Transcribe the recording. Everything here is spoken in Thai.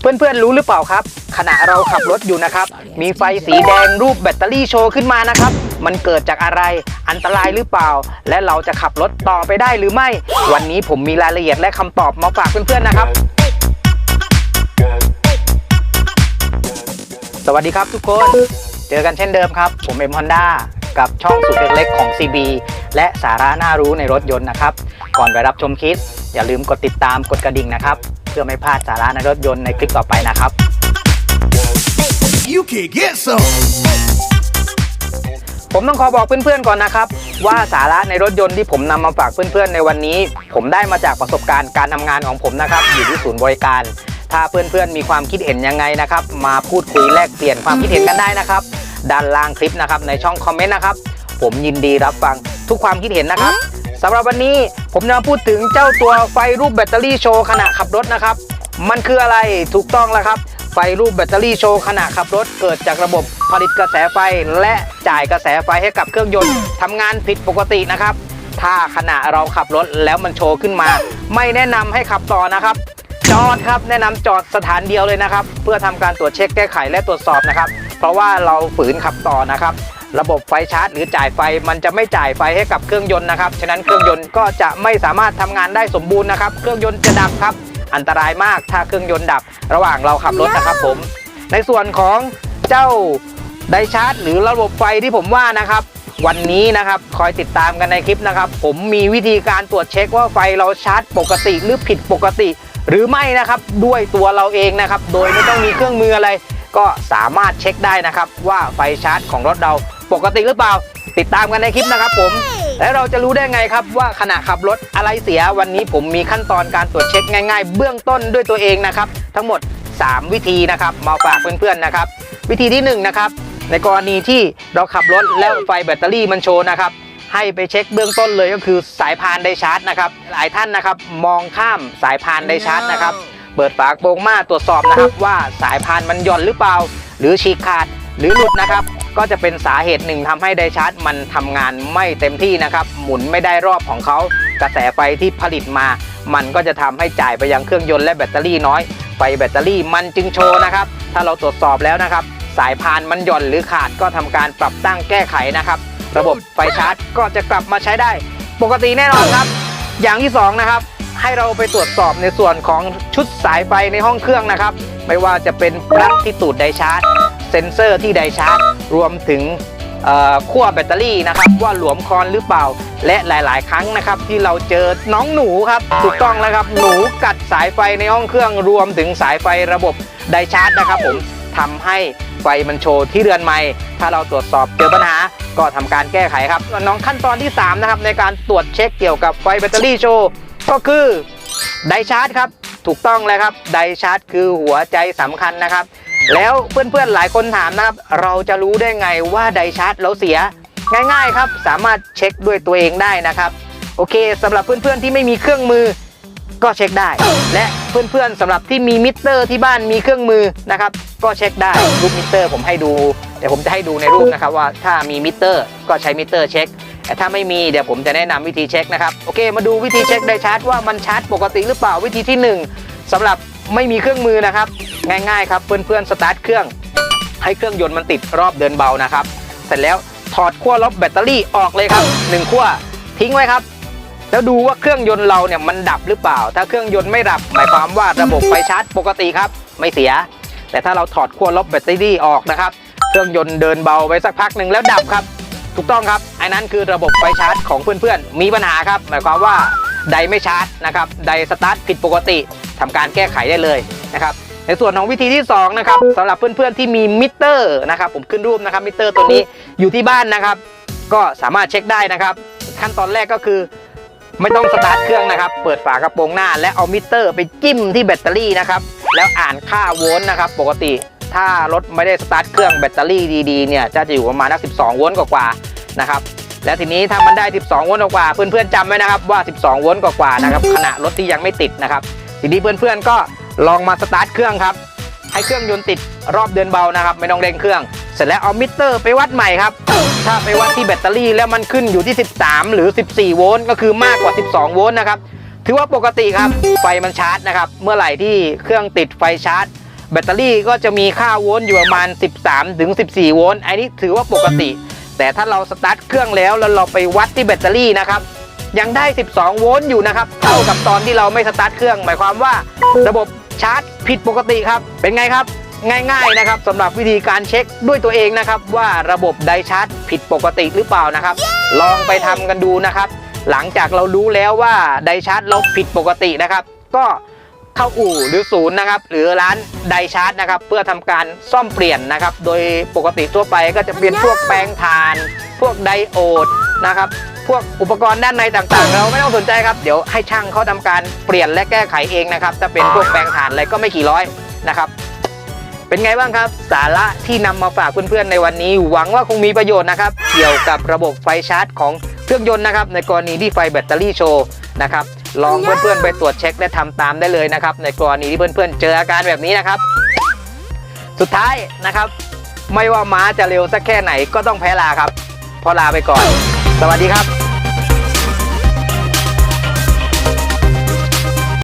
เพื่อนๆรู้หรือเปล่าครับ ขณะเราขับรถอยู่นะครับ มีไฟสีแดงรูปแบตเตอรี่โชว์ขึ้นมานะครับ มันเกิดจากอะไรอันตรายหรือเปล่า และเราจะขับรถต่อไปได้หรือไม่ วันนี้ผมมีรายละเอียดและคำตอบมาฝากเพื่อนๆนะครับ สวัสดีครับทุกคน เจอกันเช่นเดิมครับ ผมเอ็มฮอนด้ากับช่องสุดเล็กๆของ CB และสาระน่ารู้ในรถยนต์นะครับ ก่อนไปรับชมคลิปอย่าลืมกดติดตามกดกระดิ่งนะครับ เพื่อไม่พลาดสาระในรถยนต์ในคลิปต่อไปนะครับ You can get some. ผมต้องขอบอกเพื่อนๆก่อนนะครับ ว่าสาระในรถยนต์ที่ผมนำมาฝากเพื่อนๆในวันนี้ ผมได้มาจากประสบการณ์การทำงานของผมนะครับ อยู่ที่ศูนย์บริการ ถ้าเพื่อนๆมีความคิดเห็นยังไงนะครับ มาพูดคุยแลกเปลี่ยนความคิดเห็นกันได้นะครับ ด้านล่างคลิปนะครับในช่องคอมเมนต์นะครับ ผมยินดีรับฟังทุกความคิดเห็นนะครับ สำหรับวันนี้ผมจะมาพูดถึงเจ้าตัวไฟรูปแบตเตอรี่โชว์ขณะขับรถนะครับ มันคืออะไรถูกต้องแล้วครับ ไฟรูปแบตเตอรี่โชว์ขณะขับรถเกิดจากระบบผลิตกระแสไฟและจ่ายกระแสไฟให้กับเครื่องยนต์ทำงานผิดปกตินะครับ ถ้าขณะเราขับรถแล้วมันโชว์ขึ้นมา ไม่แนะนำให้ขับต่อนะครับ จอดครับแนะนำจอดสถานเดียวเลยนะครับ เพื่อทำการตรวจเช็คแก้ไขและตรวจสอบนะครับ เพราะว่าเราฝืนขับต่อนะครับ ระบบไฟชาร์จ หรือจ่ายไฟมันจะไม่จ่ายไฟให้กับเครื่องยนต์นะครับ ฉะนั้นเครื่องยนต์ก็จะไม่สามารถทำงานได้สมบูรณ์นะครับ เครื่องยนต์จะดับครับ อันตรายมากถ้าเครื่องยนต์ดับ ระหว่างเราขับรถนะครับผม ในส่วนของเจ้าไดชาร์จ หรือระบบไฟที่ผมว่านะครับ วันนี้นะครับคอยติดตามกันในคลิปนะครับ ผมมีวิธีการตรวจเช็คว่าไฟเราชาร์จปกติหรือผิดปกติ หรือไม่นะครับด้วยตัวเราเองนะครับ โดยไม่ต้องมีเครื่องมืออะไรก็สามารถเช็คได้นะครับว่าไฟชาร์จของรถเรา ปกติหรือเปล่า ติดตามกันในคลิปนะครับผม และเราจะรู้ได้ไงครับว่าขณะขับรถอะไรเสียวันนี้ผมมีขั้นตอนการตรวจเช็คง่าย ๆ เบื้องต้นด้วยตัวเองนะครับ ทั้งหมด 3 วิธีนะครับมาฝากเพื่อนๆนะครับ วิธีที่1นะครับในกรณีที่เราขับรถแล้วไฟแบตเตอรี่มันโชว์นะครับให้ไปเช็คเบื้องต้นเลยก็คือสายพานไดชาร์จนะครับหลายท่านนะครับมองข้ามสายพานไดชาร์จนะครับเปิดฝากระโปรงมาตรวจสอบนะครับว่าสายพานมันหย่อนหรือเปล่า หรือฉีกขาดหรือหลุดนะครับ ก็จะเป็นสาเหตุหนึ่งทำให้ไดชาร์จมันทำงานไม่เต็มที่นะครับ หมุนไม่ได้รอบของเขากระแสไฟที่ผลิตมา มันก็จะทำให้จ่ายไปยังเครื่องยนต์และแบตเตอรี่น้อย ไฟแบตเตอรี่มันจึงโชว์นะครับ ถ้าเราตรวจสอบแล้วนะครับ สายพานมันหย่อนหรือขาดก็ทำการปรับตั้งแก้ไขนะครับ ระบบไฟชาร์จก็จะกลับมาใช้ได้ ปกติแน่นอนครับ อย่างที่สองนะครับให้เราไปตรวจสอบในส่วนของชุดสายไฟในห้องเครื่องนะครับ ไม่ว่าจะเป็นปลั๊กที่ตูดไดชาร์จ เซ็นเซอร์ที่ไดชาร์จ รวมถึงขั้วแบตเตอรี่นะครับว่าหลวมคอนหรือเปล่า และหลายๆ ครั้งนะครับที่เราเจอน้องหนูครับถูกต้องแล้วครับหนูกัดสายไฟในห้องเครื่องรวมถึงสายไฟระบบไดชาร์จนะครับผมทำให้ไฟมันโชว์ที่เรือนไม้ถ้าเราตรวจสอบเจอปัญหาก็ทำการแก้ไขครับน้องขั้นตอนที่สามนะครับ ในการตรวจเช็คเกี่ยวกับไฟแบตเตอรี่โชว์ก็คือไดชาร์จครับ ถูกต้องเลยครับไดชาร์จคือหัวใจสำคัญนะครับ แล้วเพื่อนๆหลายคนถามนะครับ เราจะรู้ได้ไงว่าไดชาร์จเราเสีย ง่ายๆครับ สามารถเช็คด้วยตัวเองได้นะครับ โอเคสำหรับเพื่อนๆที่ไม่มีเครื่องมือก็เช็คได้ และเพื่อนๆสำหรับที่มีมิเตอร์ที่บ้านมีเครื่องมือนะครับ ก็เช็คได้รูปมิเตอร์ผมให้ดูเดี๋ยวผมจะให้ดูในรูปนะครับว่าถ้ามีมิเตอร์ก็ใช้มิเตอร์เช็คแต่ถ้าไม่มีเดี๋ยวผมจะแนะนำวิธีเช็คนะครับโอเค มาดูวิธีเช็คไดชาร์จว่ามันชาร์จปกติหรือเปล่าวิธีที่หนึ่งสำหรับไม่มีเครื่องมือนะครับ ง่ายๆครับเพื่อนๆสตาร์ทเครื่อง ให้เครื่องยนต์มันติดรอบเดินเบานะครับ เสร็จแล้วถอดขั้วลบแบตเตอรี่ออกเลยครับหนึ่งขั้วทิ้งไว้ครับ แล้วดูว่าเครื่องยนต์เราเนี่ยมันดับหรือเปล่า ถ้าเครื่องยนต์ไม่ดับหมายความว่าระบบไฟชาร์จปกติครับ ไม่เสีย แต่ถ้าเราถอดขั้วลบแบตเตอรี่ออกนะครับ เครื่องยนต์เดินเบาไปสักพักหนึ่งแล้วดับครับ ถูกต้องครับไอ้นั้นคือระบบไฟชาร์จของเพื่อนๆ มีปัญหาครับ หมายความว่าไดไม่ชาร์จนะครับไดสตาร์ทผิดปกติทำการแก้ไขได้เลยนะครับ ในส่วนของวิธีที่2นะครับสำหรับเพื่อนๆที่มีมิเตอร์นะครับผมขึ้นรูปนะครับมิเตอร์ตัวนี้อยู่ที่บ้านนะครับ ก็สามารถเช็คได้นะครับ ขั้นตอนแรกก็คือ ไม่ต้องสตาร์ทเครื่องนะครับ เปิดฝากระโปรงหน้า และเอามิเตอร์ไปจิ้มที่แบตเตอรี่นะครับ แล้วอ่านค่าโวลต์นะครับ ปกติถ้ารถไม่ได้สตาร์ทเครื่องแบตเตอรี่ดีๆเนี่ยจะอยู่ประมาณนัก 12 โวลต์กว่าๆนะครับแล้วทีนี้ถ้ามันได้ 12 โวลต์กว่าเพื่อนๆจำไว้นะครับว่า 12 โวลต์กว่าๆนะครับขณะรถที่ยังไม่ติดนะครับทีนี้เพื่อนๆก็ ลองมาสตาร์ทเครื่องครับ ให้เครื่องยนต์ติดรอบเดินเบานะครับ ไม่ต้องเร่งเครื่อง เสร็จแล้วเอามิเตอร์ไปวัดใหม่ครับ ถ้าไปวัดที่แบตเตอรี่แล้วมันขึ้นอยู่ที่ 13 หรือ 14 โวลต์ก็คือมากกว่า 12 โวลต์นะครับ ถือว่าปกติครับ ไฟมันชาร์จนะครับ เมื่อไหร่ที่เครื่องติดไฟชาร์จ แบตเตอรี่ก็จะมีค่าโวลต์อยู่ประมาณ 13 ถึง 14 โวลต์อันนี้ถือว่าปกติ แต่ถ้าเราสตาร์ทเครื่องแล้วแล้วเราไปวัดที่แบตเตอรี่นะครับยังได้ 12 โวลต์อยู่นะครับ เท่ากับตอนที่เราไม่สตาร์ทเครื่อง หมายความว่าระบบ ชาร์จผิดปกติครับ เป็นไงครับ ง่ายๆนะครับสำหรับวิธีการเช็คด้วยตัวเองนะครับ ว่าระบบไดชาร์จผิดปกติหรือเปล่านะครับ ลองไปทำกันดูนะครับ หลังจากเรารู้แล้วว่าไดชาร์จเราผิดปกตินะครับ ก็เข้าอู่หรือศูนย์นะครับ หรือร้านไดชาร์จนะครับ เพื่อทำการซ่อมเปลี่ยนนะครับ โดยปกติทั่วไปก็จะเป็นพวกแปลงถ่าน พวกไดโอดนะครับ พวกอุปกรณ์ด้านในต่างๆ เราไม่ต้องสนใจครับ เดี๋ยวให้ช่างเขาทำการเปลี่ยนและแก้ไขเองนะครับถ้าเป็นพวกแปลงถ่านอะไรก็ไม่กี่ร้อยนะครับ เป็นไงบ้างครับ สาระที่นำมาฝากเพื่อนๆในวันนี้ หวังว่าคงมีประโยชน์นะครับ เกี่ยวกับระบบไฟชาร์จของเครื่องยนต์นะครับ ในกรณีที่ไฟแบตเตอรี่โชว์นะครับลองเพื่อนๆไปตรวจเช็คและทำตามได้เลยนะครับ ในกรณีที่เพื่อนๆ เจออาการแบบนี้นะครับ สุดท้ายนะครับ ไม่ว่าม้าจะเร็วสักแค่ไหนก็ต้องแพ้ลาครับ พอลาไปก่อน สวัสดีครับ